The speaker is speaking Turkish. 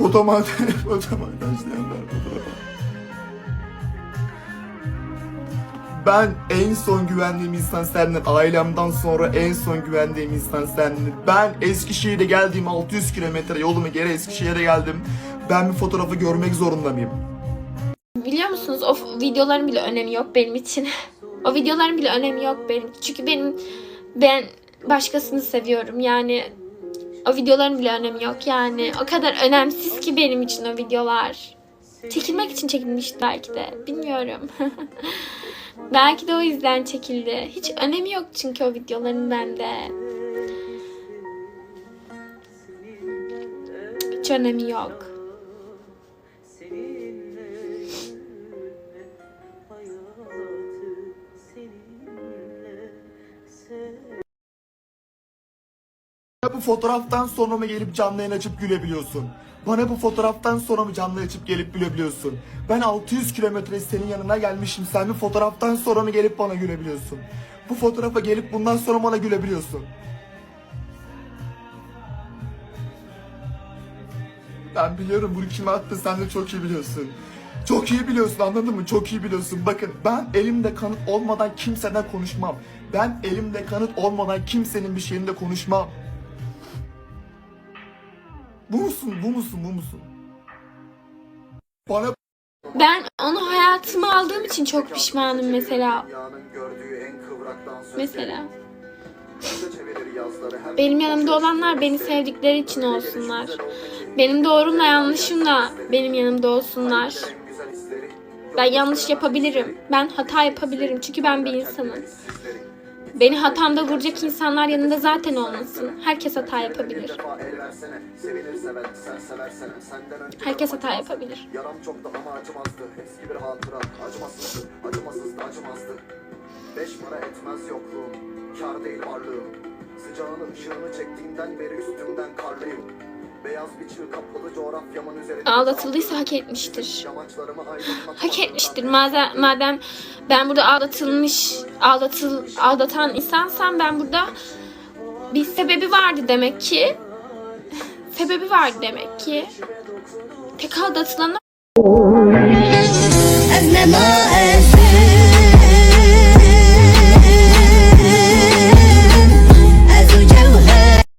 Fotomontaj, fotomontajlayanlar fotoğrafı. Ben en son güvendiğim insan sendin. Ailemden sonra en son güvendiğim insan sendin. Ben Eskişehir'e geldiğim 600 kilometre yolumu geri Eskişehir'e geldim. Ben bir fotoğrafı görmek zorunda mıyım? Biliyor musunuz o videoların bile önemi yok benim için. o videoların bile önemi yok benim. Çünkü benim ben başkasını seviyorum yani. O videoların bile önemi yok yani. O kadar önemsiz ki benim için o videolar. Çekilmek için çekilmişti belki de. Bilmiyorum. belki de o yüzden çekildi. Hiç önemi yok çünkü o videoların bende. Hiç önemi yok. Bana bu fotoğraftan sonra mı gelip canlı yayın açıp gülebiliyorsun? Bana bu fotoğraftan sonra mı canlı açıp gelip gülebiliyorsun? Ben 600 kilometre senin yanına gelmişim. Sen bir fotoğraftan sonra mı gelip bana gülebiliyorsun? Bu fotoğrafa gelip bundan sonra bana gülebiliyorsun. Ben biliyorum bunu kime attı sen de çok iyi biliyorsun. Çok iyi biliyorsun anladın mı? Çok iyi biliyorsun. Bakın ben elimde kanıt olmadan kimseden konuşmam. Ben elimde kanıt olmadan kimsenin bir şeyinde konuşmam. Bu musun? Bu musun? Bu musun? Bana Ben onu hayatıma aldığım için çok pişmanım mesela. Mesela. Benim yanımda olanlar beni sevdikleri için olsunlar. Benim doğrumla yanlışımla benim yanımda olsunlar. Ben yanlış yapabilirim. Ben hata yapabilirim. Çünkü ben bir insanım. Beni hatamda vuracak insanlar yanında zaten olmasın. Herkes hata yapabilir. Herkes hata yapabilir. Yaram çoktu ama acımazdı. Eski bir hatıra. Acımasızdı, acımasızdı, acımazdı. Beş para etmez yokluğum. Kar değil varlığım. Sıcağını, ışığını çektiğinden beri üstümden Ağlatıldıysa hak etmiştir. Hak etmiştir. Madem, madem ben burada ağlatılmış, ağlatıl, ağlatan insansam ben burada bir sebebi vardı demek ki. Sebebi vardı demek ki. Tek aldatılana...